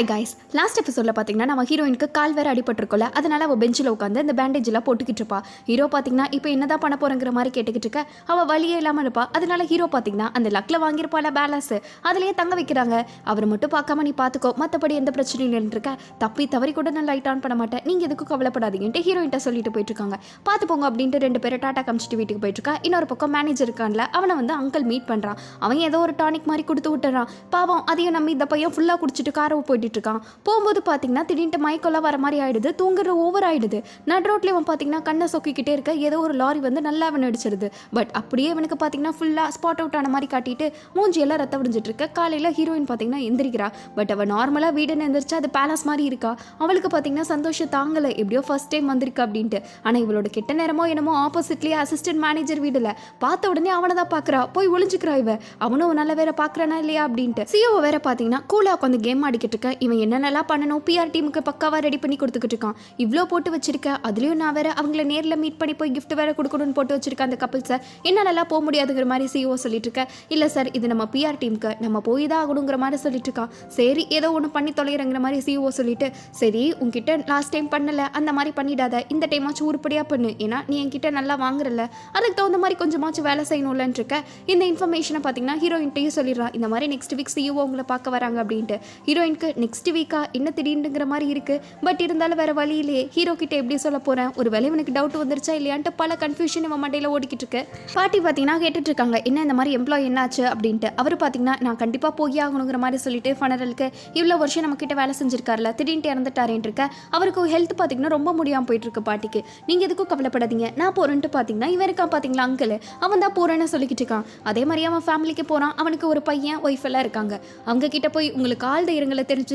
Hi guys last எபிசோடில் பார்த்தீங்கன்னா நம்ம ஹீரோயினுக்கு கால் வேறு அடிபட்டிருக்கோல அதனால் அவள் பெஞ்சில் உட்காந்து இந்த பேண்டேஜெலாம் போட்டுக்கிட்டு இருப்பா. ஹீரோ பார்த்தீங்கன்னா இப்போ என்னதான் பண்ண போகிறங்கிற மாதிரி கேட்டுக்கிட்டு இருக்க? அவள் வழியே இல்லாமல் இருப்பா. அதனால ஹீரோ பார்த்தீங்கன்னா அந்த லக்கில் வாங்கியிருப்பால பேலன்ஸ் அதுலேயே தங்க வைக்கிறாங்க. அவர் மட்டும் பார்க்காம நீ பார்த்துக்கோ மற்றபடி எந்த பிரச்சனையும் இருக்க. தப்பி தவறி கூட நான் லைட் ஆன் பண்ண மாட்டேன். நீங்கள் எதுக்கும் கவலைப்படாதீங்கன்ட்டு ஹீரோயின்ட்ட சொல்லிட்டு போயிட்டு இருக்காங்க பார்த்து போங்க அப்படின்ட்டு ரெண்டு பேரும் டாட்டா காமிச்சிட்டு வீட்டுக்கு போயிட்டு இருக்கா இன்னொரு பக்கம் மேனேஜர் இருக்கான்ல அவனை வந்து அங்கிள் மீட் பண்ணுறான் அவன் ஏதோ ஒரு டானிக் மாதிரி கொடுத்து விட்டுறான். பாவம் அதையும் நம்பி இந்த பையன் ஃபுல்லாக குடிச்சிட்டு காரை போயிட்டு இருக்கான் போகும்போது பார்த்தீங்கன்னா திடீர்னு மயக்கெல்லாம் வர மாதிரி ஆயிடுது. தூங்குற ஓவர் ஆயிடுது. நட் ரோட்ல இவன் பார்த்தீங்கன்னா கண்ணை சொக்கிக்கிட்டே இருக்க. ஏதோ ஒரு லாரி வந்து நல்லா அவன் அடிச்சிருது. பட் அப்படியே இவனுக்கு பார்த்தீங்கன்னா ஃபுல்லாக ஸ்பாட் அவுட் ஆன மாதிரி காட்டிட்டு மூஞ்சி எல்லாம் ரத்த விடிஞ்சிட்டு இருக்க காலையில் ஹீரோயின் பார்த்தீங்கன்னா எந்திரிக்கிறா. பட் அவள் நார்மலாக வீடுன்னு எந்திரிச்சு அது பேலஸ் மாதிரி இருக்கா? அவளுக்கு பார்த்தீங்கன்னா சந்தோஷம் தாங்கலை. எப்படியோ ஃபர்ஸ்ட் டைம் வந்திருக்கா அப்படின்ட்டு. ஆனால் இவளோட கெட்ட நேரமோ என்னமோ ஆப்போசிட்லேயே அசிஸ்டன்ட் மேனேஜர் வீடில் பார்த்த உடனே அவனை தான் பார்க்குறா போய் ஒளிஞ்சுக்கிறா இவ. அவனும் நல்ல வேற பார்க்குறானா இல்லையா அப்படின்ட்டு. சிஓ வேற பார்த்தீங்கன்னா கூலாக உட்காந்து கேம் ஆடிக்கிட்டு இருக்க. இவன் என்னென்னலாம் பண்ணணும்? பிஆர் டீமுக்கு பக்காவாக ரெடி பண்ணி கொடுத்துக்கிட்டு இருக்கான். இவ்வளோ போட்டு வச்சிருக்க. அதுலேயும் நான் வேற அவங்கள நேரில் மீட் பண்ணி போய் கிஃப்ட் வேற கொடுக்கணும்னு போட்டு வச்சிருக்கேன் அந்த கப்புள்ஸை என்னென்னலாம் போக முடியாதுங்கிற மாதிரி சிஓ சொல்லிட்டு இருக்க. இல்லை சார் இது நம்ம பிஆர் டீமுக்கு. நம்ம போய் தான் ஆகணுங்கிற மாதிரி சொல்லிட்டு இருக்கான். சரி ஏதோ ஒன்று பண்ணி தொலைகிறங்கிற மாதிரி சிஓ சொல்லிட்டு சரி உன்கிட்ட லாஸ்ட் டைம் பண்ணலை. அந்த மாதிரி பண்ணிடாத. இந்த டைமாச்சும் உருப்படியாக பண்ணு. ஏன்னா நீ என்கிட்ட நல்லா வாங்குறல அதுக்கு தகுந்த மாதிரி கொஞ்சமாச்சும் வேலை செய்யணும்லன்னு இருக்க. இந்த இன்ஃபர்மேஷனை பார்த்தீங்கன்னா ஹீரோயின்ட்டையும் சொல்லிடுறான். இந்த மாதிரி நெக்ஸ்ட் வீக் சிஓ உங்களை பார்க்க வராங்க அப்படின்ட்டு. ஹீரோயினுக்கு நெக்ஸ்ட் வீக்கா என்ன திடீர்னுங்கிற மாதிரி இருக்குது பட் இருந்தாலும் வேறு வழி இல்லையே ஹீரோ கிட்ட எப்படி சொல்ல போகிறேன் ஒரு வேலை இவனுக்கு டவுட் வந்துருச்சா இல்லையான்ட்டு பல கன்ஃபியூஷன் இவன் மண்டையில் ஓடிக்கிட்டு இருக்கு. பாட்டி பார்த்தீங்கன்னா கேட்டுட்டு இருக்காங்க என்ன இந்த மாதிரி எம்ப்ளாய் என்னாச்சு? அப்படின்ட்டு. அவர் பார்த்தீங்கன்னா நான் கண்டிப்பாக போய் ஆகணுங்கிற மாதிரி சொல்லிட்டு ஃபனரலுக்கு இவ்வளோ வருஷம் நம்ம வேலை செஞ்சிருக்காருல திடீர்னு இறந்துட்டாரேன் இருக்க. அவருக்கு ஹெல்த் பார்த்தீங்கன்னா ரொம்ப முடியாமல் போயிட்டு இருக்கு பாட்டிக்கு. நீங்கள் எதுக்கும் கவலைப்படாதீங்க. நான் போகிறேன்ட்டு பார்த்தீங்கன்னா இவன் இருக்கான் பார்த்தீங்களா அங்கிள் அவன் தான் போகிறேன்னு சொல்லிக்கிட்டு இருக்கான். அதே மாதிரி அவன் ஃபேமிலிக்கு போகிறான் அவனுக்கு ஒரு பையன் ஒய்ஃப் எல்லாம் இருக்காங்க. அவங்க கிட்ட போய் உங்களுக்கு ஆழ்ந்த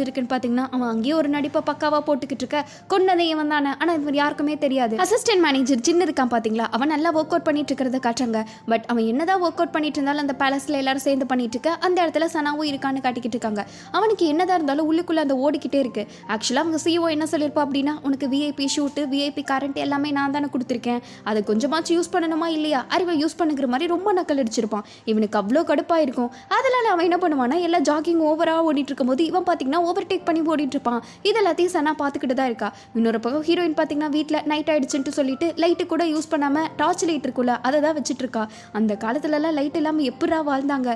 இருக்குன்னு தெரிஞ்சிருக்குன்னு பார்த்தீங்கன்னா அவன் அங்கேயே ஒரு நடிப்பை பக்காவா போட்டுக்கிட்டு இருக்க கொண்டதை இவன் தானே. ஆனால் இவர் யாருக்குமே தெரியாது. அசிஸ்டன்ட் மேனேஜர் சின்ன இருக்கான் பார்த்தீங்களா அவன் நல்லா ஒர்க் அவுட் பண்ணிட்டு இருக்கிறத காட்டுறாங்க. பட் அவன் என்னதான் ஒர்க் அவுட் பண்ணிட்டு இருந்தாலும் அந்த பேலஸ்ல எல்லாரும் சேர்ந்து பண்ணிட்டு இருக்க அந்த இடத்துல சனாவும் இருக்கான்னு காட்டிக்கிட்டு இருக்காங்க. அவனுக்கு என்னதான் இருந்தாலும் உள்ளுக்குள்ள அந்த ஓடிக்கிட்டே இருக்கு. ஆக்சுவலாக அவங்க சிஓ என்ன சொல்லியிருப்பா அப்படின்னா உனக்கு விஐபி ஷூட்டு விஐபி கரண்ட் எல்லாமே நான் தானே கொடுத்துருக்கேன். அதை கொஞ்சமாச்சும் யூஸ் பண்ணணுமா இல்லையா? அறிவை யூஸ் பண்ணுங்கிற மாதிரி ரொம்ப நக்கல் அடிச்சிருப்பான். இவனுக்கு அவ்வளோ கடுப்பாக இருக்கும். அதனால அவன் என்ன பண்ணுவானா எல்லாம் ஜாகிங் ஓவராக ஓடிட்டு இருக்கும்போது இவன் பார்த்தீங்கன்னா ஓவர்டேக் பண்ணி ஓடிட்டு இருப்பான் இது எல்லாத்தையும் சனா பார்த்துக்கிட்டு தான் இருக்கா. இன்னொரு பக்கம் ஹீரோயின் பார்த்தீங்கன்னா வீட்டில் நைட் ஆயிடுச்சுன்ட்டு சொல்லிட்டு லைட்டு கூட யூஸ் பண்ணாமல் டார்ச் லைட் இருக்குல்ல அதை தான் வச்சுட்டு இருக்கா அந்த காலத்துலலாம் லைட் இல்லாமல் எப்படா வாழ்ந்தாங்க?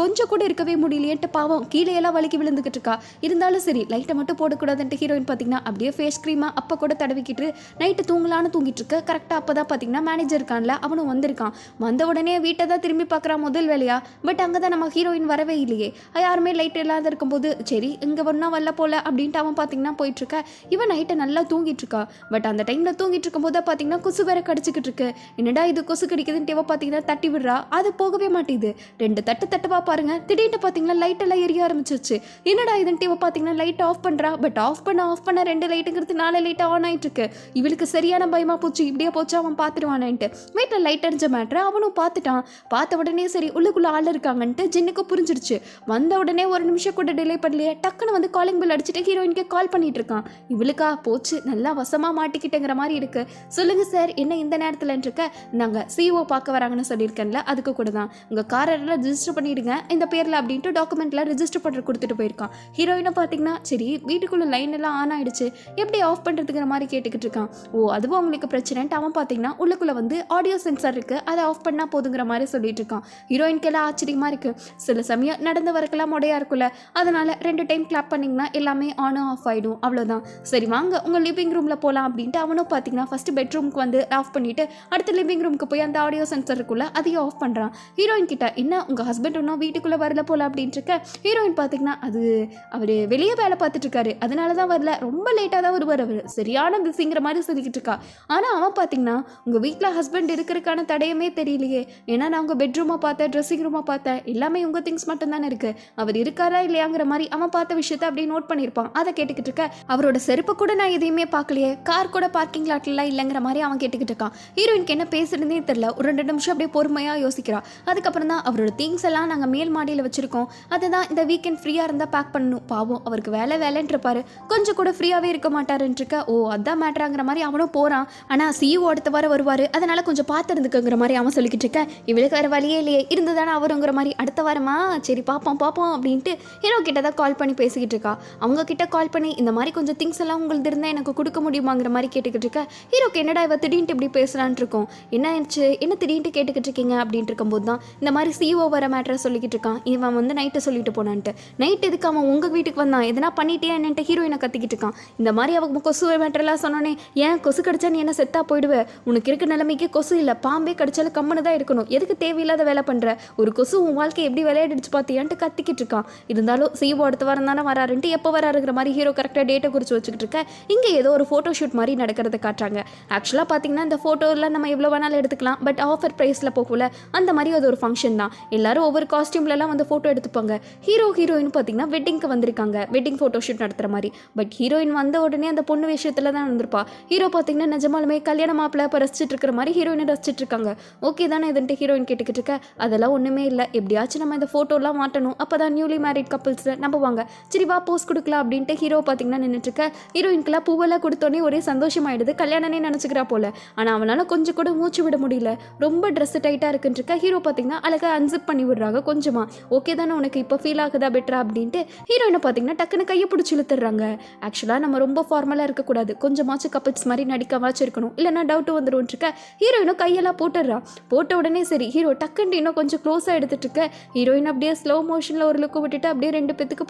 கொஞ்சம் கூட இருக்கவே முடியலையேன்ட்டு பாவம் கீழே எல்லாம் வலிக்கி விழுந்துக்கிட்டு இருக்கா இருந்தாலும் சரி லைட்டை மட்டும் போடக்கூடாதுன்ட்டு ஹீரோயின் பார்த்தீங்கன்னா அப்படியே ஃபேஸ் க்ரீமாக அப்போ கூட தடவிக்கிட்டு நைட்டு தூங்கலான்னு தூங்கிட்டு இருக்க கரெக்டாக அப்போ தான் பார்த்தீங்கன்னா மேனேஜர் இருக்கான்ல அவனும் வந்திருக்கான். வந்த உடனே வீட்டை தான் திரும்பி பார்க்குறான் முதல் வேலையா? பட் அங்கே தான் நம்ம ஹீரோயின் வரவே இல்லையே. யாருமே லைட் இல்லாத இருக்கும்போது சரி இங்கே ஒன்றா வரல போல அப்படின்ட்டு அவன் பார்த்தீங்கன்னா போயிட்டுருக்க. இவன் நைட்டை நல்லா தூங்கிட்டு இருக்கா பட் அந்த டைமில் தூங்கிட்டு இருக்கும்போது பார்த்தீங்கன்னா கொசு வேற கடிச்சிக்கிட்டு இருக்கு என்னடா இது கொசு கடிக்குதுன்ட்டு இவ பார்த்தீங்கன்னா தட்டி விடுறா. அது போகவே மாட்டேங்குது. ரெண்டு தட்டு தட்டுவா பாருங்க. திடீர்னு பார்த்தீங்கன்னா லைட் எல்லாம் எரிய ஆரம்பிச்சிருச்சு. என்னடா இதுன்ட்டு இவ பார்த்தீங்கன்னா லைட் ஆஃப் பண்ணுறா பட் ஆஃப் பண்ண ஆஃப் பண்ண ரெண்டு லைட்டுங்கிறது நாலு லைட் ஆன் ஆகிட்டு இருக்கு இவளுக்கு சரியான பயமாக போச்சு. இப்படியே போச்சு அவன் பார்த்துருவானேன்ட்டு வீட்டில் லைட் அடிஞ்ச மேட்ரு அவனும் பார்த்துட்டான் பார்த்த உடனே சரி உள்ளுக்குள்ள ஆள் இருக்காங்கன்ட்டு ஜின்னுக்கு புரிஞ்சிருச்சு வந்த உடனே ஒரு நிமிஷம் கூட டிலே பண்ணலையே. டக்குன்னு வந்து காலிங் பில் அடிச்சுட்டு ஹீரோயினுக்கு கால் பண்ணிட்டு இருக்கான் இவளுக்கா? போச்சு. நல்லா வசமாக மாட்டிக்கிட்டேங்கிற மாதிரி இருக்கு. சொல்லுங்க சார் என்ன இந்த நேரத்தில் இருக்க நாங்க சிஓ பார்க்க வராங்கன்னு சொல்லியிருக்கேன்ல அதுக்கு கூட தான் உங்க காரெல்லாம் ரிஜிஸ்டர் பண்ணிடுங்க. இந்த பேர்ல அப்படின்ட்டு டாக்குமெண்ட்ல ரிஜிஸ்டர் பண்ற கொடுத்துட்டு போயிருக்கான். ஹீரோயினை பார்த்தீங்கன்னா சரி வீட்டுக்குள்ள லைன் எல்லாம் ஆன் ஆயிடுச்சு. எப்படி ஆஃப் பண்றதுங்கிற மாதிரி கேட்டுக்கிட்டு இருக்கான் ஓ அதுவும் உங்களுக்கு பிரச்சனைன்ட்டு அவன் பார்த்தீங்கன்னா உள்ளுக்குள்ள வந்து ஆடியோ சென்சார் இருக்கு. அதை ஆஃப் பண்ணா போதுங்கிற மாதிரி சொல்லிட்டு இருக்கான் ஹீரோயின்க்கெல்லாம் எல்லாம் ஆச்சரியமா இருக்கு. சில சமயம் நடந்து வரக்கெல்லாம் முடையா இருக்குல்ல அதனால ரெண்டு டைம் கிளாப் பண்ணிங்கன்னா எல்லாமே ஆனும் ஆஃப் ஆகிடும் அவ்வளோதான் சரி வாங்க. உங்கள் லிவிங் ரூமில் போகலாம் அப்படின்ட்டு அவனும் பார்த்தீங்கன்னா ஃபஸ்ட்டு பெட்ரூமுக்கு வந்து ஆஃப் பண்ணிவிட்டு அடுத்த லிவிங் ரூமுக்கு போய் அந்த ஆடியோ சென்சர் இருக்குல்ல அதையும் ஆஃப் பண்ணுறான் ஹீரோயின் கிட்ட என்ன உங்கள் ஹஸ்பண்ட் இன்னும் வீட்டுக்குள்ளே வரல போல அப்படின்ட்டு இருக்க. ஹீரோயின் பார்த்தீங்கன்னா அது அவர் வெளியே வேலை பார்த்துட்டு இருக்காரு. அதனால தான் வரல. ரொம்ப லேட்டாக தான் வருவார் அவர். சரியான பிஸிங்கிற மாதிரி சொல்லிக்கிட்டு இருக்கா. ஆனால் அவன் பார்த்தீங்கன்னா உங்கள் வீட்டில் ஹஸ்பண்ட் இருக்கிறதுக்கான தடையமே தெரியலையே. ஏன்னா நான் உங்கள் பெட்ரூமை பார்த்தேன் ட்ரெஸ்ஸிங் ரூமை பார்த்தேன். எல்லாமே உங்கள் திங்ஸ் மட்டும் தானே இருக்கு. அவர் இருக்காரா இல்லையாங்கிற மாதிரி அவன் பார்த்த விஷயம் விஷயத்த அப்படியே நோட் பண்ணியிருப்பான். அதை கேட்டுக்கிட்டு இருக்க அவரோட செருப்பு கூட நான் எதையுமே பார்க்கலையே. கார் கூட பார்க்கிங் லாட்லாம் இல்லைங்கிற மாதிரி அவன் கேட்டுக்கிட்டு இருக்கான். ஹீரோயினுக்கு என்ன பேசுறதுனே தெரியல. ஒரு ரெண்டு நிமிஷம் அப்படியே பொறுமையாக யோசிக்கிறா. அதுக்கப்புறம் தான் அவரோட திங்ஸ் எல்லாம் நாங்கள் மேல் மாடியில் வச்சிருக்கோம். அதுதான் இந்த வீக்கெண்ட் ஃப்ரீயாக இருந்தால் பேக் பண்ணணும். பாவம் அவருக்கு வேலை வேலைன்னு இருப்பாரு. கொஞ்சம் கூட ஃப்ரீயாகவே இருக்க மாட்டாருன்னு இருக்க ஓ அதான் மேட்ராங்கிற மாதிரி அவனும் போகிறான் ஆனால் சிஇஓ அடுத்த வாரம் வருவார். அதனால கொஞ்சம் பார்த்துருந்துக்குங்கிற மாதிரி அவன் சொல்லிக்கிட்டு இருக்க இவளுக்கு வேறு வழியே இல்லையே. இருந்ததானே அவருங்கிற மாதிரி அடுத்த வாரமா? சரி பார்ப்போம் பார்ப்போம் அப்படின்ட்டு ஹீரோ கிட்ட தான் கால் பண்ணி பேச பேசிக்கிட்டு இருக்கா அவங்க கிட்ட கால் பண்ணி இந்த மாதிரி கொஞ்சம் திங்ஸ் எல்லாம் உங்களுக்கு இருந்தால் எனக்கு கொடுக்க முடியுமாங்கிற மாதிரி கேட்டுக்கிட்டு இருக்க ஹீரோக்கு என்னடா இவ திடீர்னு இப்படி பேசுகிறான்ட்டு இருக்கோம். என்ன ஆயிடுச்சு? என்ன திடீர்னு கேட்டுக்கிட்டு இருக்கீங்க அப்படின்ட்டு இருக்கும்போது தான் இந்த மாதிரி சிஓ வர மேட்டரை சொல்லிக்கிட்டு இருக்கான் இவன் வந்து நைட்டை சொல்லிட்டு போனான்ட்டு. நைட் எதுக்கு அவன் உங்கள் வீட்டுக்கு வந்தான்? எதனா பண்ணிட்டே என்னன்ட்டு ஹீரோயினை கத்திக்கிட்டு இருக்கான் இந்த மாதிரி அவங்க கொசு மேட்டரெல்லாம் சொன்னோன்னே ஏன் கொசு கடிச்சா நீ என்ன செத்தா போயிடுவே? உனக்கு இருக்க நிலைமைக்கு கொசு இல்லை. பாம்பே கடிச்சாலும் கம்மனு தான் இருக்கணும். எதுக்கு தேவையில்லாத வேலை பண்ணுற ஒரு கொசு உன் வாழ்க்கை எப்படி விளையாடிடுச்சு பார்த்தியான்ட்டு கத்திக்கிட்டு இருக்கான் இருந்தாலும் சிஓ அடுத்த வாரம் தானே வராருன்ட்டு எப்போ வராருங்கிற மாதிரி ஹீரோ கரெக்டாக டேட்டை குறித்து வச்சுக்கிட்டு இருக்க இங்கே ஏதோ ஒரு ஃபோட்டோ ஷூட் மாதிரி நடக்கிறத காட்டுறாங்க. ஆக்சுவலாக பார்த்தீங்கன்னா இந்த ஃபோட்டோலாம் நம்ம எவ்வளோ வேணாலும் எடுத்துக்கலாம் பட் ஆஃபர் ப்ரைஸில் போகல அந்த மாதிரி அது ஒரு ஃபங்க்ஷன் தான். எல்லாரும் ஒவ்வொரு காஸ்டியூம்லலாம் வந்து ஃபோட்டோ எடுத்துப்பாங்க. ஹீரோ ஹீரோயின் பார்த்தீங்கன்னா வெட்டிங்க்கு வந்திருக்காங்க. வெட்டிங் ஃபோட்டோ ஷூட் நடத்துகிற மாதிரி. பட் ஹீரோயின் வந்த உடனே அந்த பொண்ணு விஷயத்தில் தான் வந்திருப்பா ஹீரோ பார்த்தீங்கன்னா நிஜமாலுமே கல்யாண மாப்பிள்ள இப்போ ரசிச்சிட்டு இருக்கிற மாதிரி ஹீரோயினை ரசிச்சிட்டு இருக்காங்க. ஓகே தானே இதுன்ட்டு ஹீரோயின் கேட்டுக்கிட்டு இருக்க? அதெல்லாம் ஒன்றுமே இல்லை. எப்படியாச்சும் நம்ம இந்த ஃபோட்டோலாம் மாட்டணும். அப்போ தான் நியூலி மேரிட் கப்புள்ஸில் நம்புவாங்க. சரி வா போஸ் கொடுக்கலாம் அப்படின்ட்டு ஹீரோ பார்த்தீங்கன்னா நின்றுட்டுருக்க ஹீரோயின்க்கெல்லாம் பூவெல்லாம் கொடுத்தோன்னே ஒரே சந்தோஷமாயிடுது. கல்யாணனே நினச்சிக்கிறா போல. ஆனால் அவனால் கொஞ்சம் கூட மூச்சு விட முடியல. ரொம்ப ட்ரெஸ் டைட்டாக இருக்குன்னு ஹீரோ பார்த்தீங்கன்னா அழகாக அன்சிப் பண்ணி விடுறாங்க கொஞ்சமாக ஓகே தானே உனக்கு இப்போ ஃபீல் ஆகுதா பெட்டரா அப்படின்ட்டு ஹீரோயினை பார்த்தீங்கன்னா டக்குன்னு கையை பிடிச்சி இழுத்துறாங்க ஆக்சுவலாக நம்ம ரொம்ப ஃபார்மலாக இருக்கக்கூடாது. கொஞ்சமாச்சும் கப்பிள்ஸ் மாதிரி நடிக்கவாச்சும் இருக்கணும். இல்லைனா டவுட்டு வந்துடும் இருக்க ஹீரோயினும் கையெல்லாம் போட்டுடுறா. போட்ட உடனே சரி ஹீரோ டக்குன்ட்டு இன்னும் கொஞ்சம் க்ளோஸாக எடுத்துட்டு இருக்க ஹீரோயின் அப்படியே ஸ்லோ மோஷனில் ஒரு லுக்கு விட்டுட்டு அப்படியே ரெண்டு பேத்துக்கு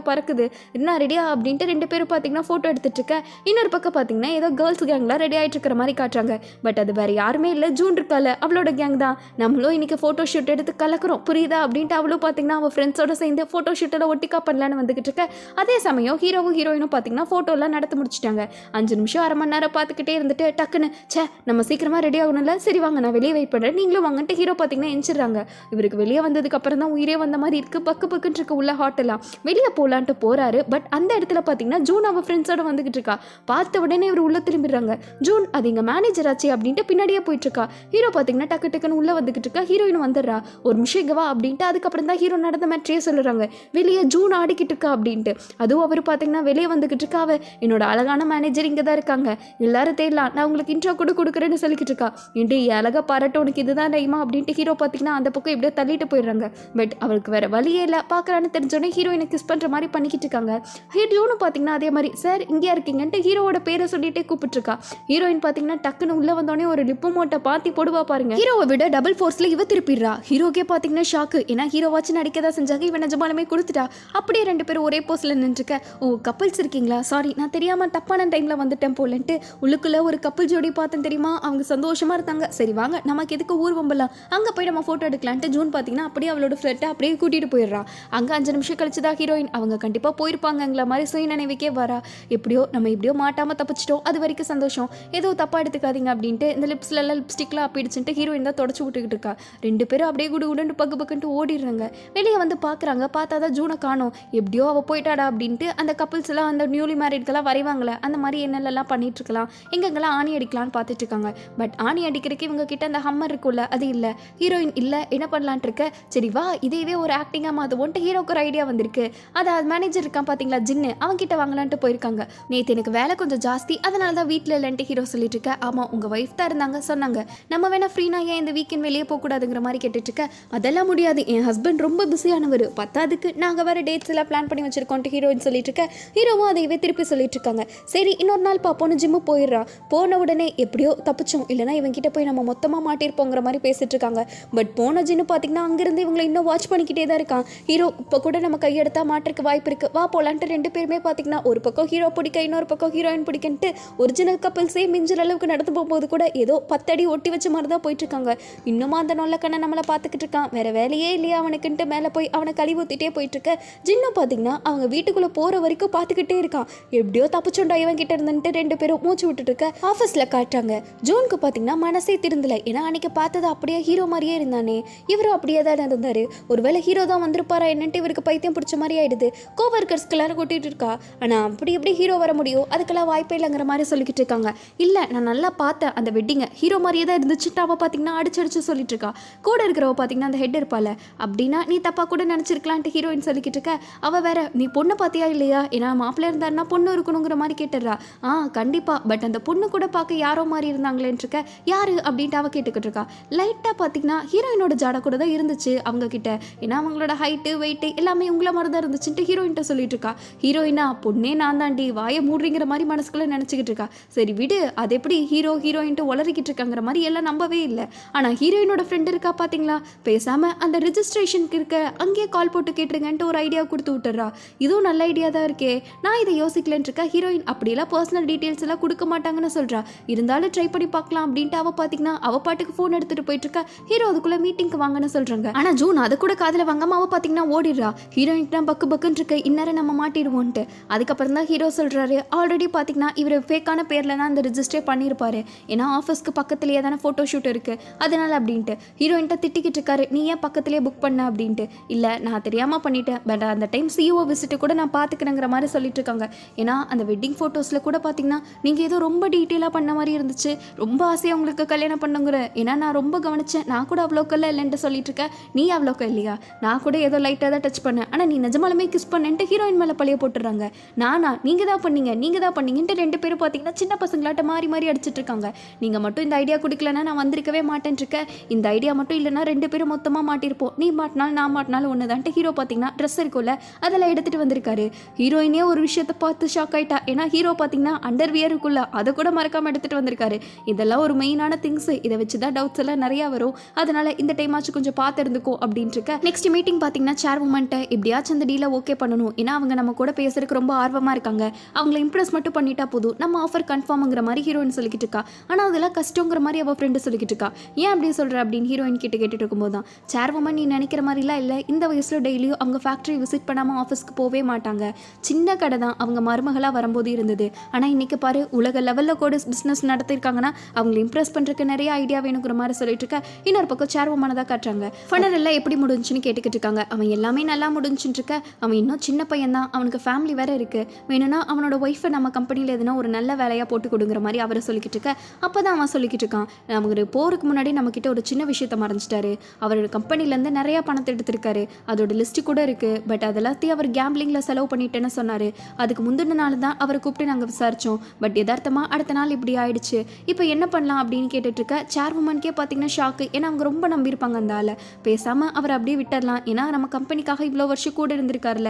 பட்டாம்பூச்சிலாம் பறக்குது. என்ன ரெடியா அப்படின்ட்டு ரெண்டு பேரும் பார்த்தீங்கன்னா ஃபோட்டோ எடுத்துட்டு இருக்க இன்னொரு பக்கம் பார்த்தீங்கன்னா ஏதோ கேர்ள்ஸ் கேங்லாம் ரெடி ஆகிட்டு இருக்கிற மாதிரி காட்டுறாங்க. பட் அது வேற யாருமே இல்லை. ஜூன் இருக்கால. அவளோட கேங் தான். நம்மளும் இன்னைக்கு ஃபோட்டோ ஷூட் எடுத்து கலக்குறோம். புரியுதா? அப்படின்ட்டு அவளும் பார்த்தீங்கன்னா அவள் ஃப்ரெண்ட்ஸோட சேர்ந்து ஃபோட்டோ ஷூட்டில் ஒட்டிக்கா பண்ணலான்னு வந்துகிட்டு இருக்க அதே சமயம் ஹீரோவும் ஹீரோயினும் பார்த்தீங்கன்னா ஃபோட்டோலாம் நடத்தி முடிச்சிட்டாங்க. அஞ்சு நிமிஷம் அரை மணி நேரம் பார்த்துக்கிட்டே இருந்துட்டு டக்குன்னு ச்சே நம்ம சீக்கிரமாக ரெடி ஆகணும்ல? சரி வாங்க நான் வெளியே வெயிட் பண்ணுறேன் நீங்களும் வாங்கன்ட்டு ஹீரோ பார்த்தீங்கன்னா எஞ்சிடுறாங்க இவருக்கு வெளியே வந்ததுக்கு அப்புறம் தான் உயிரே வந்த மாதிரி இருக்கு. பக்கு பக்குன்னு இருக்கு உள்ள ஹாட்டெல்லாம் வெளியே போகலான்ட்டு போறாரு. பட் அந்த இடத்துல பார்த்தீங்கன்னா ஜூன் அவள் ஃப்ரெண்ட்ஸோட வந்துகிட்டு இருக்கா. பார்த்த உடனே இவர் உள்ள திரும்பிடுறாங்க. ஜூன் அது எங்கள் மேனேஜர் ஆச்சு அப்படின்ட்டு பின்னாடியே போயிட்டு இருக்கா. ஹீரோ பார்த்தீங்கன்னா டக்கு டக்குன்னு உள்ள வந்துகிட்டு இருக்கா. ஹீரோயின் வந்துடுறா. ஒரு நிமிஷம் இங்க வா அப்படின்ட்டு அதுக்கப்புறம் தான் ஹீரோ நடந்த மேட்ரியே சொல்லுறாங்க. வெளியே ஜூன் ஆடிக்கிட்டு இருக்கா அப்படின்ட்டு. அதுவும் அவர் பார்த்தீங்கன்னா வெளியே வந்துகிட்டு இருக்கா என்னோட அழகான மேனேஜர் இங்கே தான் இருக்காங்க. எல்லாரும் தேடலாம். நான் உங்களுக்கு இன்ட்ரோ கூட கொடுக்குறேன்னு சொல்லிக்கிட்டு இருக்கா. ஏன்ட்டு அழகா பாராட்ட உனக்கு இதுதான் டைமா அப்படின்ட்டு ஹீரோ பார்த்தீங்கன்னா அந்த பக்கம் எப்படியோ தள்ளிட்டு போயிடுறாங்க. பட் அவளுக்கு வேற வழியே இல்லை. பார்க்குறான்னு தெரிஞ்சோடனே ஹீரோயினை கிஸ் பண்ணுற மாதிரி பண்ணிக்கிட்டு இருக்காங்க. ஹீரோனும் பார்த்தீங்கன்னா அதே மாதிரி சார் இங்கேயா இருக்கீங்கன்ட்டு ஹீரோவோட பேரை சொல்லிட்டே கூப்பிட்டுருக்கா. ஹீரோயின் பார்த்தீங்கன்னா டக்குன்னு உள்ள வந்தோடனே ஒரு லிப்பு மோட்டை பார்த்து போடுவா பாருங்க. ஹீரோவை விட டபுள் ஃபோர்ஸ்ல இவ திருப்பிடுறா. ஹீரோக்கே பார்த்தீங்கன்னா ஷாக்கு. ஏன்னா ஹீரோவாச்சு நடிக்க தான் செஞ்சாங்க இவன் நிஜமாலுமே கொடுத்துட்டா. அப்படியே ரெண்டு பேரும் ஒரே போஸ்ட்ல நின்றுக்க ஓ கப்பல்ஸ் இருக்கீங்களா? சாரி நான் தெரியாம தப்பான டைம்ல வந்துட்டேன் போலன்ட்டு உள்ளுக்குள்ளே ஒரு கப்பல் ஜோடி பார்த்தேன் தெரியுமா? அவங்க சந்தோஷமா இருந்தாங்க. சரி வாங்க நமக்கு எதுக்கு ஊர் வம்பலாம் அங்க போய் நம்ம ஃபோட்டோ எடுக்கலான்ட்டு ஜூன் பார்த்தீங்கன்னா அப்படியே அவளோட ஃப்ரெட்டை அப்படியே கூட்டிட்டு போயிடுறா. அங்க அஞ்சு நிமிஷம் கழிச்சு தான் ஹீரோயின் அவங்க கண்டிப்பா போயிருப்பாங்கங்கிற மாதிரி சுய நினைவுக்கே வரா. எப்படியோ நம்ம எப்படியோ மாட்டாமல் தப்பிச்சிட்டோம். அது வரைக்கும் சந்தோஷம். ஏதோ தப்பா எடுத்துக்காதீங்க அப்படின்ட்டு இந்த லிப்ஸ்லலாம் லிப்ஸ்டிக்லாம் அப்பிடிச்சுட்டு ஹீரோயின் தான் தொடச்சு விட்டுக்கிட்டு இருக்கா. ரெண்டு பேரும் அப்படியே குடு குடுன்னு பக்கு பக்குன்ட்டு ஓடிடுறாங்க. வெளியே வந்து பார்க்குறாங்க பார்த்தா தான் ஜூனை காணோம். எப்படியோ அவள் போயிட்டாடா அப்படின்ட்டு அந்த கப்பிள்ஸ் எல்லாம் அந்த நியூலி மேரிட்கெல்லாம் வரைவாங்களே அந்த மாதிரி என்னெல்லாம் பண்ணிட்டு இருக்கலாம். எங்கெங்கெல்லாம் ஆணி அடிக்கலாம்னு பார்த்துட்டு இருக்காங்க. பட் ஆணி அடிக்கிறதுக்கு இவங்க கிட்ட அந்த ஹம்மர் இருக்குல்ல அது இல்லை. ஹீரோயின் இல்லை என்ன பண்ணலான்ட்டு இருக்க? சரி வா இதேவே ஒரு ஆக்டிங்காக மாற்றுவோன்ட்டு ஹீரோக்கு ஒரு ஐடியா வந்திருக்கு. அதை மேனேஜர் இருக்கான் பார்த்தீங்களா ஜின்னு? அவன் கிட்ட வாங்கலான்ட்டு போயிருக்காங்க. நேற்று எனக்கு வேலை கொஞ்சம் ஜாஸ்தி அதனால தான் வீட்டில் இல்லைன்ட்டு ஹீரோ சொல்லிட்டு இருக்க. ஆமாம் உங்கள் ஒய்ஃப் தான் இருந்தாங்க சொன்னாங்க. நம்ம வேணா ஃப்ரீனா ஏன் இந்த வீக்கெண்ட் வெளியே போகக்கூடாதுங்கிற மாதிரி கேட்டுட்டு இருக்க? அதெல்லாம் முடியாது. என் ஹஸ்பண்ட் ரொம்ப பிஸியானவர் பத்தாதுக்கு நாங்கள் வேறு டேட்ஸ் எல்லாம் பிளான் பண்ணி வச்சிருக்கோம்ட்டு ஹீரோயின் சொல்லிட்டு இருக்க. ஹீரோவும் அதையவே திருப்பி சொல்லிட்டு இருக்காங்க. சரி இன்னொரு நாள் பாப்போன்னு ஜிம்மு போயிடுறான். போன உடனே எப்படியோ தப்பிச்சோம். இல்லைனா இவங்கிட்ட போய் நம்ம மொத்தமாக மாட்டிருப்போங்கிற மாதிரி பேசிட்டு இருக்காங்க. பட் போன ஜின்னு பார்த்தீங்கன்னா அங்கேருந்து இவங்களை இன்னும் வாட்ச் பண்ணிக்கிட்டே தான் இருக்கான். ஹீரோ இப்போ கூட நம்ம கையெடுத்தா மாட்டிருக்க வாய்ப்பு இருக்குது வா போலான்ட்டு ரெண்டு பேருமே பார்த்தீங்கன்னா ஒரு பக்கம் ஹீரோ பிடிக்க இன்னொரு பக்கம் ஹீரோயின் பிடிக்கன்ட்டு ஒரிஜினல் கப்பல்ஸே மிஞ்சுற அளவுக்கு நடந்து போகும்போது கூட ஏதோ பத்தடி ஒட்டி வச்ச மாதிரி தான் போயிட்டுருக்காங்க. இன்னுமா அந்த நொல்லக்கண்ணை நம்மளை பார்த்துக்கிட்டு இருக்கான். வேற வேலையே இல்லையா அவனுக்குன்ட்டு மேலே போய் அவனை கழிவு ஊத்திட்டே போயிட்டுருக்க. ஜின்னும் பார்த்தீங்கன்னா அவங்க வீட்டுக்குள்ளே போகிற வரைக்கும் பார்த்துக்கிட்டே இருக்கான். எப்படியோ தப்பிச்சோண்டா இவன் கிட்ட இருந்துட்டு ரெண்டு பேரும் மூச்சு விட்டுட்டு இருக்க ஆஃபீஸில் காட்டுறாங்க. ஜூனுக்கு பார்த்தீங்கன்னா மனசே திருந்தல. ஏன்னா அன்னைக்கு பார்த்தது அப்படியே ஹீரோ மாதிரியே இருந்தானே. இவரும் அப்படியே தான் இருந்தார். ஒருவேளை ஹீரோ தான் வந்திருப்பாரா என்னன்ட்டு இவருக்கு பைத்தியம் பிடிச்ச மாதிரி ஆயிடுது. கோவர்கர்ஸ்க்கு எல்லாரும் இருக்கா? ஆனால் அப்படி எப்படி ஹீரோ வர முடியும்? அதுக்கெல்லாம் வாய்ப்பே இல்லைங்கிற மாதிரி சொல்லிக்கிட்டு இருக்காங்க. இல்லை நான் நல்லா பார்த்தேன் அந்த வெட்டிங்கை ஹீரோ மாதிரியே தான் இருந்துச்சுட்டு அவள் பார்த்தீங்கன்னா அடிச்சு அடிச்சு சொல்லிட்டு இருக்கா. கூட இருக்கிறவ பார்த்தீங்கன்னா அந்த ஹெட் இருப்பாள் அப்படின்னா நீ தப்பாக கூட நினச்சிருக்கலான்ட்டு ஹீரோயின் சொல்லிக்கிட்டு இருக்க. அவள் வேற நீ பொண்ணு பார்த்தியா இல்லையா? ஏன்னா மாப்பிள்ளை இருந்தாருன்னா பொண்ணு இருக்கணுங்கிற மாதிரி கேட்டுடுறா. ஆ கண்டிப்பா. பட் அந்த பொண்ணு கூட பார்க்க யாரோ மாதிரி இருந்தாங்களேன்னு இருக்க. யாரு? அப்படின்ட்டு அவள் கேட்டுக்கிட்டு இருக்கா. லைட்டாக பார்த்தீங்கன்னா ஹீரோயினோட ஜாடை கூட தான் இருந்துச்சு அவங்க கிட்ட ஏன்னா அவங்களோட ஹைட்டு வெயிட்டு எல்லாமே உங்களை மாதிரி தான் இருந்துச்சுட்டு சொல்லிட்டு ஹீரோயின்ட்ட சொல்லிட்டு இருக்கா. ஹீரோயினா பொண்ணே நான் தாண்டி வாயை மூடுறீங்கிற மாதிரி மனசுக்குள்ள நினச்சிக்கிட்டு இருக்கா. சரி விடு அது எப்படி ஹீரோ ஹீரோயின்ட்டு உளறிக்கிட்டு இருக்காங்கிற மாதிரி எல்லாம் நம்பவே இல்லை. ஆனால் ஹீரோயினோட ஃப்ரெண்ட் இருக்கா பார்த்தீங்களா பேசாமல் அந்த ரிஜிஸ்ட்ரேஷனுக்கு இருக்க அங்கேயே கால் போட்டு கேட்டுருங்கன்ட்டு ஒரு ஐடியா கொடுத்து விட்டுறா. இதுவும் நல்ல ஐடியா தான் இருக்கே. நான் இதை யோசிக்கலன்னு இருக்கா? ஹீரோயின் அப்படியெல்லாம் பர்சனல் டீட்டெயில்ஸ் எல்லாம் கொடுக்க மாட்டாங்கன்னு சொல்கிறா இருந்தாலும் ட்ரை பண்ணி பார்க்கலாம் அப்படின்ட்டு அவள் பார்த்தீங்கன்னா அவள் பாட்டுக்கு ஃபோன் எடுத்துகிட்டு போயிட்டு இருக்கா. ஹீரோ அதுக்குள்ளே மீட்டிங்க்கு வாங்கன்னு சொல்கிறாங்க ஆனால் ஜூன் அதை கூட காதில் வாங்காம அவள் பார்த்தீங்கன்னா ஓடிடுறா. ஹீரோயினுக்கு பக்கு பக்கு இருக்க இந்நேரம் நம்ம மாட்டிடுவோன்ட்டு. அதுக்கப்புறம் தான் ஹீரோ சொல்கிறாரு ஆல்ரெடி பார்த்தீங்கன்னா இவர் ஃபேக்கான பேரில் தான் அந்த ரிஜிஸ்டர் பண்ணியிருப்பார் ஏன்னா ஆஃபீஸ்க்கு பக்கத்துலேயே தானே ஃபோட்டோ ஷூட் இருக்குது அதனால அப்படின்ட்டு. ஹீரோயின்ட்ட திட்டிக்கிட்டு இருக்காரு நீ ஏன் பக்கத்துலேயே புக் பண்ண? அப்படின்ட்டு. இல்லை நான் தெரியாமல் பண்ணிட்டேன். பட் அந்த டைம் சிஓ விசிட்டு கூட நான் பார்த்துக்கிறேங்கிற மாதிரி சொல்லிட்டு இருக்காங்க. ஏன்னா அந்த வெட்டிங் ஃபோட்டோஸில் கூட பார்த்தீங்கன்னா நீங்கள் ஏதோ ரொம்ப டீட்டெயிலாக பண்ண மாதிரி இருந்துச்சு. ரொம்ப ஆசையாக உங்களுக்கு கல்யாணம் பண்ணுங்கிற. ஏன்னா நான் ரொம்ப கவனிச்சேன். நான் கூட அவ்வளோக்கெல்லாம் இல்லைன்ட்டு சொல்லிட்டு இருக்கேன் நீ அவ்வளோக்கா இல்லையா? நான் கூட ஏதோ லைட்டாக தான் டச் பண்ணேன். ஆனால் நீ நிஜமாலுமே கிஸ் பண்ணேன்ட்டு ஹீரோயின் மேலே பழைய போட்டுறாங்க. நானா நீங்கள் தான் பண்ணீங்க நீங்கள் தான் பண்ணீங்கன்ட்டு ரெண்டு பேரும் பார்த்தீங்கன்னா சின்ன பசங்களாட்ட மாறி மாறி அடிச்சிட்டு இருக்காங்க நீங்கள் மட்டும் இந்த ஐடியா கொடுக்கலன்னா நான் வந்திருக்கவே மாட்டேன்ட்டு இருக்கேன் இந்த ஐடியா மட்டும் இல்லைன்னா ரெண்டு பேரும் மொத்தமாக மாட்டிருப்போம். நீ மாட்டினாலும் நான் மாட்டினாலும் ஒன்று தான்ட்டு ஹீரோ பார்த்தீங்கன்னா ட்ரெஸ் இருக்கும்ல அதெல்லாம் எடுத்துகிட்டு வந்திருக்காரு. ஹீரோயினே ஒரு விஷயத்தை பார்த்து ஷாக் ஆயிட்டா. ஏன்னா ஹீரோ பார்த்தீங்கன்னா அண்டர் இருக்குல்ல அதை கூட மறக்காமல் எடுத்துகிட்டு வந்திருக்காரு. இதெல்லாம் ஒரு மெயினான திங்ஸ் இதை வச்சு தான் டவுட்ஸ் எல்லாம் நிறையா வரும். அதனால இந்த டைம் ஆச்சு கொஞ்சம் பார்த்து இருந்துக்கோ அப்படின்ட்டு இருக்க நெக்ஸ்ட் மீட்டிங் பார்த்தீங்கன்னா சேர் உமன்ட்ட எப்படியாச்சும் அந்த டீலை ஓகே பண்ணணும். ஏன்னா அவங்க நம்ம கூட பேசுறதுக்கு ரொம்ப ஆர்வமாக இருக்காங்க. அவங்கள இம்ப்ரெஸ் மட்டும் பண்ணிட்டா போதும். நம்ம ஆஃபர் கன்ஃபார்ம்ங்கிற மாதிரி ஹீரோயின் சொல்லிக்கிட்டு இருக்கா. ஆனால் அதெல்லாம் கஷ்டங்கிற மாதிரி அவள் ஃப்ரெண்டு சொல்லிக்கிட்டு இருக்கா. ஏன் அப்படி சொல்கிற அப்படின்னு ஹீரோயின் கிட்ட கேட்டுட்டு இருக்கும்போது தான் சேர்வமாக நீ நினைக்கிற மாதிரிலாம் இல்லை. இந்த வயசில் டெய்லியும் அவங்க ஃபேக்ட்ரி விசிட் பண்ணாமல் ஆஃபீஸ்க்கு போகவே மாட்டாங்க. சின்ன கடை தான். அவங்க மருமகளாக வரும்போது இருந்தது. ஆனால் இன்னைக்கு பாரு உலக லெவலில் கூட பிஸ்னஸ் நடத்திருக்காங்கன்னா அவங்களை இம்ப்ரெஸ் பண்ணுறதுக்கு நிறைய ஐடியா வேணுங்கிற மாதிரி சொல்லிட்டு இருக்க இன்னொரு பக்கம் சேர்வமானதாக காட்டுறாங்க. ஃபனர் எல்லாம் எப்படி முடிஞ்சுன்னு கேட்டுக்கிட்டு இருக்காங்க. அவன் எல்லாமே நல்லா முடிஞ்சுட்டு இருக்க. அவன் இன்னும் சின்ன பையன் தான் அவனுக்கு ஃபேமிலி வேற இருக்கு. வேணும்னா அவனோட ஒய்ஃபை நம்ம கம்பெனியில் எதுனா ஒரு நல்ல வேலையாக போட்டு கொடுங்குற மாதிரி அவரை சொல்லிக்கிட்டு இருக்க. அப்போ தான் அவன் சொல்லிக்கிட்டு இருக்கான். நமக்கு போருக்கு முன்னாடி நம்மக்கிட்ட ஒரு சின்ன விஷயத்த மறைஞ்சிட்டாரு அவரோட கம்பெனிலேருந்து நிறைய பணத்தை எடுத்திருக்காரு. அதோட லிஸ்ட்டு கூட இருக்குது பட் அதெல்லாத்தையும் அவர் கேம்பிளிங்கில் செலவு பண்ணிட்டேன்னு சொன்னார். அதுக்கு முந்தின நாள் தான் அவரை கூப்பிட்டு நாங்கள் விசாரித்தோம் பட் யதார்த்தமாக அடுத்த நாள் இப்படி ஆயிடுச்சு. இப்போ என்ன பண்ணலாம் அப்படின்னு கேட்டுட்டு இருக்க சேர் உமனுக்கே பார்த்தீங்கன்னா ஷாக்கு ஏன்னா அவங்க ரொம்ப நம்பியிருப்பாங்க அந்த ஆளை. பேசாமல் அவர் அப்படியே விட்டுடலாம் ஏன்னா நம்ம கம்பெனிக்காக இவ்வளோ வருஷம் கூட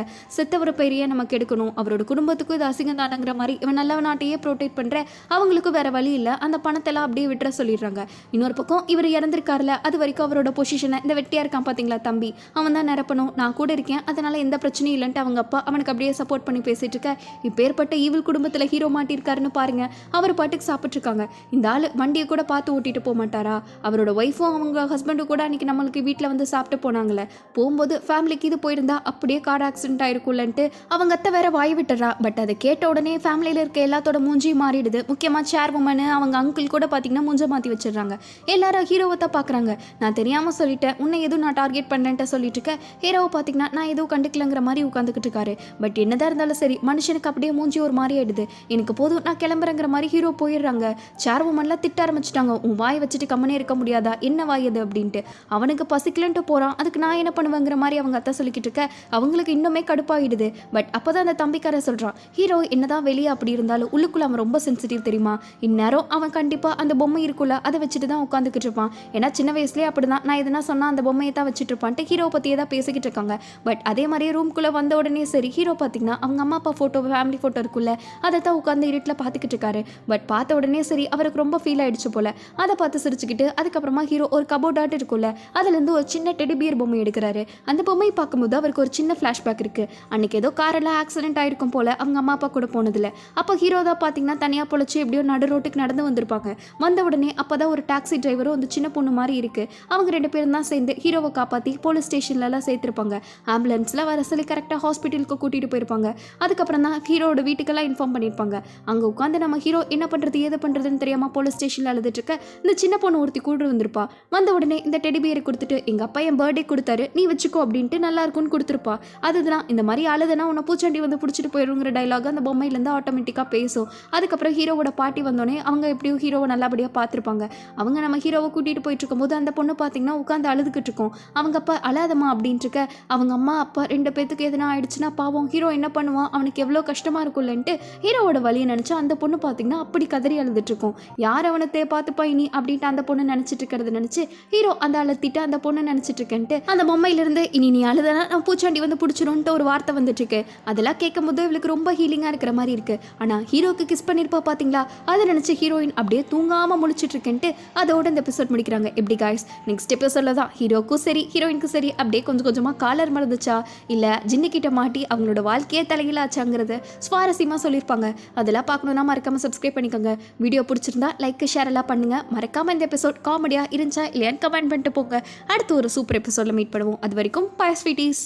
இருந்திருக்காருல்ல செத்தவரை பெரிய நமக்கு எடுக்கணும். அவரோட குடும்பத்துக்கும் இது அசிங்கம் தானங்கிற மாதிரி இவன் நல்ல நாட்டையே ப்ரொடெக்ட் பண்ணுற அவங்களுக்கும் வேற வழி இல்லை. அந்த பணத்தெல்லாம் அப்படியே விட்டுற சொல்லிடுறாங்க. இன்னொரு பக்கம் இவர் இறந்திருக்காருல அது வரைக்கும் அவரோட பொசிஷனை இந்த வெட்டியாக இருக்கான் பார்த்தீங்களா தம்பி? அவன் தான் நிரப்பணும். நான் கூட இருக்கேன். அதனால எந்த பிரச்சனையும் இல்லைன்ட்டு அவங்க அப்பா அவனுக்கு அப்படியே சப்போர்ட் பண்ணி பேசிட்டு இருக்க. இப்பேற்பட்ட ஈவில் குடும்பத்தில் ஹீரோ மாட்டியிருக்காருன்னு பாருங்க. அவர் பாட்டுக்கு சாப்பிட்ருக்காங்க இந்த ஆள் வண்டியை கூட பார்த்து ஓட்டிட்டு போக மாட்டாரா? அவரோட ஒய்ஃபும் அவங்க ஹஸ்பண்டும் கூட அன்னைக்கு நம்மளுக்கு வீட்டில் வந்து சாப்பிட்டு போனாங்களே போகும்போது ஃபேமிலிக்கு இது போயிருந்தா அப்படியே கார் ஆக்சிடென்ட் ஆயிருக்கும்லன்ட்டு அவங்க அத்தை வேற வாய் விட்டுறா. பட் அதை கேட்ட உடனே ஃபேமிலியில் இருக்க எல்லாத்தோட மூஞ்சியும் மாறிடுது. முக்கியமாக சேர் உமனு அவங்க அங்கிள் கூட பார்த்தீங்கன்னா மூஞ்ச மாற்றி வச்சிடுறாங்க. எல்லாரும் ஹீரோவை தான் பார்க்குறாங்க நான் தெரியாமல் சொல்லிட்டேன். உன்னை எதுவும் நான் டார்கெட் பண்ணேன்ட்டு சொல்லிட்டு இருக்கேன் ஹீரோவை பார்த்தீங்கன்னா நான் எதுவும் கண்டுக்கலங்கிற மாதிரி உட்காந்துக்கிட்டு இருக்காரு. பட் என்னதான் இருந்தாலும் சரி மனுஷனுக்கு அப்படியே மூஞ்சி ஒரு மாதிரி ஆயிடுது. எனக்கு போதும் நான் கிளம்புறேங்கிற மாதிரி ஹீரோ போயிடுறாங்க. சேர் உமன்லாம் திட்ட ஆரம்பிச்சிட்டாங்க. உன் வாய் வச்சுட்டு கம்மனே இருக்க முடியாதா? என்ன வாய் அது அப்படின்ட்டு. அவனுக்கு பசிக்கலன்ட்டு போகிறான் அதுக்கு நான் என்ன பண்ணுவேங்கிற மாதிரி அவங்க அத்தை சொல்லிக்கிட்டு இருக்க. அவங்களுக்கு இன்னும் கடுப்பாயிடுது. பட் அப்போ தான் அந்த தம்பிக்காரன் சொல்கிறான் ஹீரோ என்னதான் வெளியே அப்படி இருந்தாலும் உள்ளுக்குள்ள அவன் ரொம்ப சென்சிட்டிவ் தெரியுமா? இந்நேரம் அவன் கண்டிப்பாக அந்த பொம்மை இருக்குல்ல அதை வச்சுட்டு தான் உட்காந்துக்கிட்டு இருப்பான். ஏன்னா சின்ன வயசுலேயே அப்படி தான் நான் எதனா சொன்னால் அந்த பொம்மையை தான் வச்சுட்டு இருப்பான்ட்டு ஹீரோ பற்றியே தான் பேசிக்கிட்டு இருக்காங்க. பட் அதே மாதிரியே ரூம்குள்ளே வந்த உடனே சரி ஹீரோ பார்த்தீங்கன்னா அவங்க அம்மா அப்பா ஃபோட்டோ ஃபேமிலி ஃபோட்டோ இருக்குல்ல அதை தான் உட்காந்து இருட்டில் பார்த்துக்கிட்டு இருக்காரு. பட் பார்த்த உடனே சரி அவருக்கு ரொம்ப ஃபீல் ஆயிடுச்சு போல. அதை பார்த்து சிரிச்சுக்கிட்டு அதுக்கப்புறமா ஹீரோ ஒரு கபோர்டாட்டு இருக்குல்ல அதுலேருந்து ஒரு சின்ன டெடிபியர் பொம்மை எடுக்கிறாரு. அந்த பொம்மையை பார்க்கும்போது அவருக்கு ஒரு சின்ன ஃப்ளாஷ்பேக் இருக்கு. அன்னைக்கு ஏதோ காரெல்லாம் ஆக்சிடென்ட் ஆயிருக்கும் போல அவங்க அம்மா அப்பா கூட போனதில்ல. அப்போ ஹீரோ தான் பார்த்தீங்கன்னா தனியாக பொழைச்சி எப்படியோ நடு ரோட்டுக்கு நடந்து வந்திருப்பாங்க. வந்த உடனே அப்போ தான் ஒரு டாக்ஸி டிரைவரும் வந்து சின்ன பொண்ணு மாதிரி இருக்கு. அவங்க ரெண்டு பேரும் தான் சேர்ந்து ஹீரோவை காப்பாற்றி போலீஸ் ஸ்டேஷன்லலாம் சேர்த்துருப்பாங்க. ஆம்புலன்ஸில் வர சொல்லி கரெக்டாக ஹாஸ்பிட்டலுக்கு கூட்டிகிட்டு போயிருப்பாங்க. அதுக்கப்புறம் தான் ஹீரோட வீட்டுக்கெல்லாம் இன்ஃபார்ம் பண்ணியிருப்பாங்க. அங்கே உட்காந்து நம்ம ஹீரோ என்ன பண்ணுறது ஏது பண்ணுறதுன்னு தெரியாமல் போலீஸ் ஸ்டேஷனில் அழுதுட்டு இருக்க இந்த சின்ன பொண்ணு ஒருத்தி கூட வந்திருப்பா வந்த உடனே இந்த டெடி பியரை கொடுத்துட்டு எங்கள் அப்பா என் பர்த்டே கொடுத்தாரு. நீ வச்சுக்கோ அப்படின்ட்டு நல்லா இருக்கும்னு கொடுத்துருப்பா. அது அழுதுனா இந்த மாதிரி அழுதுனா உன்னை பூச்சாண்டி வந்து பிடிச்சிட்டு போயிருங்கிற டைலாக் அந்த பொம்மையிலேருந்து ஆட்டோமேட்டிக்காக பேசும். அதுக்கப்புறம் ஹீரோவோட பாட்டி வந்தோடனே அவங்க எப்படியும் ஹீரோவை நல்லபடியாக பார்த்துருப்பாங்க. அவங்க நம்ம ஹீரோவை கூட்டிகிட்டு போயிட்டு இருக்கும்போது அந்த பொண்ணு பார்த்தீங்கன்னா உட்காந்து அழுதுகிட்டு இருக்கும் அவங்க அப்பா அழாதம்மா அப்படின்ட்டு அவங்க அம்மா அப்பா ரெண்டு பேத்துக்கு எதனா ஆயிடுச்சுன்னா பாவம் ஹீரோ என்ன பண்ணுவான்? அவனுக்கு எவ்வளோ கஷ்டமாக இருக்கும்லன்ட்டு ஹீரோவோட வழியை நினச்சா அந்த பொண்ணு பார்த்தீங்கன்னா அப்படி கதறி அழுதுட்டு இருக்கும் யார் அவனை தே பார்த்துப்பா இனி? அப்படின்ட்டு அந்த பொண்ணு நினச்சிட்டு இருக்கிறத நினச்சி ஹீரோ அந்த அழுத்திட்டு அந்த பொண்ணு நினச்சிட்டு இருக்கேன்ட்டு அந்த பொம்மையிலேருந்து இனி நீ அழுதனா நான் பூச்சாண்டி வந்து பிடிச்சிரும் ஹீரோன்ட்டு ஒரு வார்த்தை வந்துட்டுருக்கு. அதெல்லாம் கேட்கும் போது இவளுக்கு ரொம்ப ஹீலிங்காக இருக்கிற மாதிரி இருக்குது ஆனால் ஹீரோக்கு கிஸ் பண்ணியிருப்பா பார்த்தீங்களா அதை நினச்சி ஹீரோயின் அப்படியே தூங்காமல் முழிச்சிட்டுருக்கேன்ட்டு அதோட இந்த எபிசோட் முடிக்கிறாங்க. எப்படி காய்ஸ் நெக்ஸ்ட் எபிசோடில் தான் ஹீரோக்கும் சரி ஹீரோயினுக்கும் சரி அப்படியே கொஞ்சம் கொஞ்சமாக காலர் மறந்துச்சா இல்லை ஜின்னுக்கிட்ட மாட்டி அவங்களோட வாழ்க்கையே தலையிலாச்சாங்கிறத சுவாரஸ்யமாக சொல்லியிருப்பாங்க. அதெல்லாம் பார்க்கணுன்னா மறக்காமல் சப்ஸ்கிரைப் பண்ணிக்கோங்க. வீடியோ பிடிச்சிருந்தா லைக் ஷேர் எல்லாம் பண்ணுங்கள் மறக்காமல் இந்த எபிசோட் காமெடியாக இருந்துச்சா இல்லையான்னு கமெண்ட் பண்ணிட்டு போங்க. அடுத்து ஒரு சூப்பர் எபிசோடில் மீட் பண்ணுவோம். அது வரைக்கும் பாய் ஸ்வீட்டீஸ்